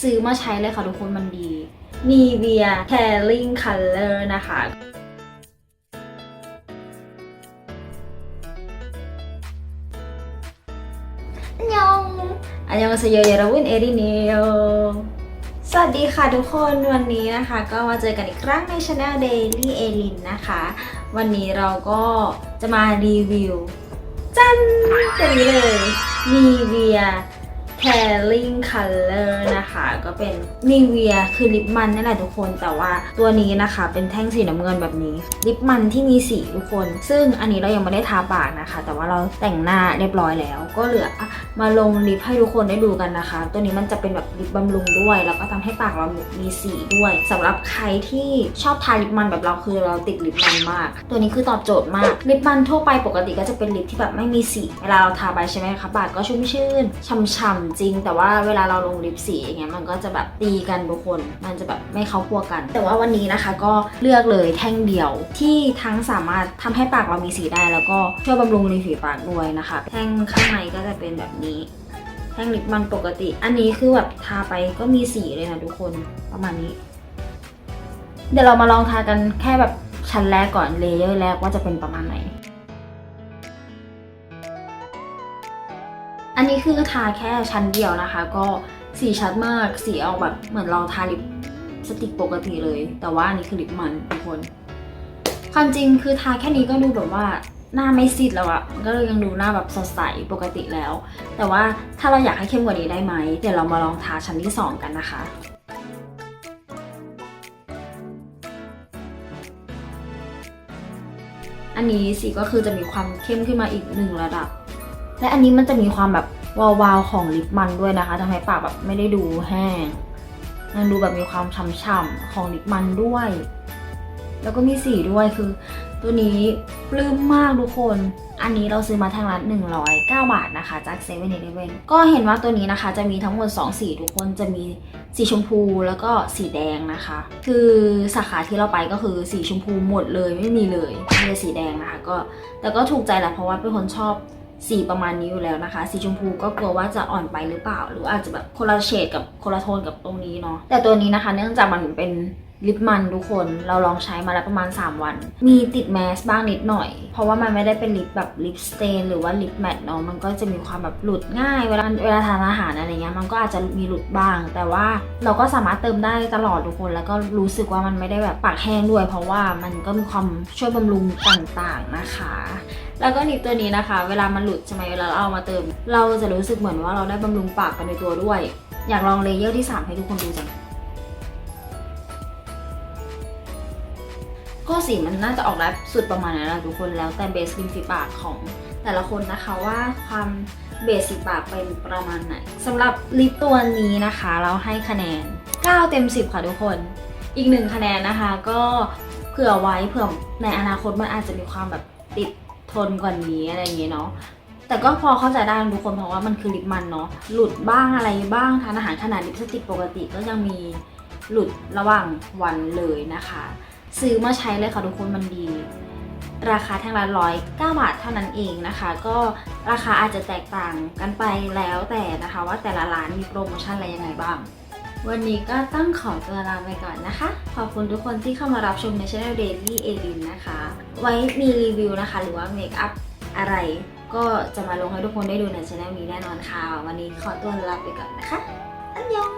ซื้อมาใช้เลยค่ะทุกคนมันดี Nivea Caring Color นะคะอันยองอันยองเซโยเยราวินเอริเนโยสวัสดีค่ะทุกคนวันนี้นะคะ ก็มาเจอกันอีกครั้งในช anel Daily e l i n นะคะ วันนี้เราก็จะมารีวิว จันตัวนี้เลย Nivea Caring Color นะคะ ก็เป็น Nivea คือลิปมันนั่นแหละทุกคน แต่ว่าตัวนี้นะคะ เป็นแท่งสีน้ำเงินแบบนี้ ลิปมันที่มีสีทุกคน ซึ่งอันนี้เรายังไม่ได้ทาปากนะคะ แต่ว่าเราแต่งหน้าเรียบร้อยแล้ว ก็เหลือมาลงลิปให้ทุกคนได้ดูกันนะคะ ตัวนี้มันจะเป็นแบบลิปบำรุงด้วย แล้วก็ทำให้ปากเรามีสีด้วยสำหรับใครที่ชอบทาลิปมันแบบเราคือเราติดลิปมันมาก ตัวนี้คือตอบโจทย์มาก ลิปมันทั่วไปปกติก็จะเป็นลิปที่แบบไม่มีสี เวลาเราทาไปใช่ไหมคะปากก็ชุ่มชื่นฉ่ำๆจริง แต่ว่าเวลาเราลงลิปสีอย่างเงี้ยมันก็จะแบบตีกันทุกคน มันจะแบบไม่เข้าพวกกัน แต่ว่าวันนี้นะคะก็เลือกเลยแท่งเดียวที่ทั้งสามารถทำให้ปากเรามีสีได้ แล้วก็ช่วยบำรุงริมฝีปากด้วยนะคะ แท่งข้างในก็จะเป็นแบบนี้แท่งลิปมันปกติ อันนี้คือแบบทาไปก็มีสีเลยนะทุกคนประมาณนี้ เดี๋ยวเรามาลองทากันแค่แบบชั้นแรกก่อนเลเยอร์แรกว่าจะเป็นประมาณไหน อันนี้คือทาแค่ชั้นเดียวนะคะ ก็สีชัดมากสีออกแบบเหมือนเราทาลิปสติกปกติเลย แต่ว่าอันนี้คือลิปมันทุกคน ความจริงคือทาแค่นี้ก็ดูแบบว่าหน้าไม่ซีดแล้วอะก็เลยยังดูหน้าแบบสดใสปกติแล้ว แต่ว่าถ้าเราอยากให้เข้มกว่านี้ได้ไหม เดี๋ยวเรามาลองทาชั้นที่สองกันนะคะอันนี้สีก็คือจะมีความเข้มขึ้นมาอีกหนึ่งระดับ และอันนี้มันจะมีความแบบวาวๆของลิปมันด้วยนะคะทำให้ปากแบบไม่ได้ดูแห้งยังดูแบบมีความฉ่ำๆของลิปมันด้วย แล้วก็มีสีด้วยคือ ตัวนี้ปลื้มมากทุกคน อันนี้เราซื้อมาทางร้าน109 บาทนะคะ จากเซเว่นเอเลเวนก็เห็นว่าตัวนี้นะคะ จะมีทั้งหมด 2 สีทุกคนจะมีสีชมพูแล้วก็สีแดงนะคะ คือสาขาที่เราไปก็คือสีชมพูหมดเลยไม่มีเลยมีแต่สีแดงนะคะก็แต่ก็ถูกใจแหละเพราะว่าเป็นคนชอบ สีประมาณนี้อยู่แล้วนะคะ สีชมพูก็กลัวว่าจะอ่อนไปหรือเปล่า หรืออาจจะแบบคนละเฉดกับคนละโทนกับตรงนี้เนาะแต่ตัวนี้นะคะ เนื่องจากมันเป็นลิปมันทุกคนเราลองใช้มาแล้วประมาณ 3 วัน มีติดแมสบ้างนิดหน่อย เพราะว่ามันไม่ได้เป็นลิปแบบลิปสเตนหรือว่าลิปแมทเนาะมันก็จะมีความแบบหลุดง่าย เวลาเวลาทานอาหารอะไรเงี้ยมันก็อาจจะมีหลุดบ้าง แต่ว่าเราก็สามารถเติมได้ตลอดทุกคน แล้วก็รู้สึกว่ามันไม่ได้แบบปากแห้งด้วย เพราะว่ามันก็มีความช่วยบำรุงต่างๆนะคะ แล้วก็นิปตัวนี้นะคะ เวลามันหลุดใช่ไหมเวลาเราเอามาเติม เราจะรู้สึกเหมือนว่าเราได้บำรุงปากไปในตัวด้วย อยากลองเลเยอร์ที่สามให้ทุกคนดูจังก็สีมันน่าจะออกแบบสุดประมาณนั้นแหละทุกคนแล้วแต่เบสริมฝีปากของแต่ละคนนะคะว่าความเบสสีปากเป็นประมาณไหนสำหรับลิปตัวนี้นะคะ เราให้คะแนน 9 เต็ม 10 ค่ะทุกคน อีกหนึ่งคะแนนนะคะ ก็เผื่อไว้เผื่อในอนาคตมันอาจจะมีความแบบติด ทนกว่านี้อะไรอย่างเงี้ยเนาะแต่ก็พอเข้าใจได้ทุกคนเพราะว่ามันคือลิปมันเนาะหลุดบ้างอะไรบ้างทานอาหารขนาดลิปสติกปกติก็ยังมีหลุดระหว่างวันเลยนะคะ ซื้อมาใช้เลยค่ะทุกคนมันดี ราคาแท่งละร้อยเก้าบาทเท่านั้นเองนะคะ ก็ราคาอาจจะแตกต่างกันไปแล้วแต่นะคะ ว่าแต่ละร้านมีโปรโมชั่นอะไรยังไงบ้าง วันนี้ก็ต้องขอตัวลาไปก่อนนะคะ ขอบคุณทุกคนที่เข้ามารับชมในช anel Daily e l i n นะคะ ไว้มีรีวิวนะคะ หรือว่าเมคอัพอะไร ก็จะมาลงให้ทุกคนได้ดูในช่องนี้แน่นอนค่ะ วันนี้ขอตัวลาไปก่อนนะคะล่นยง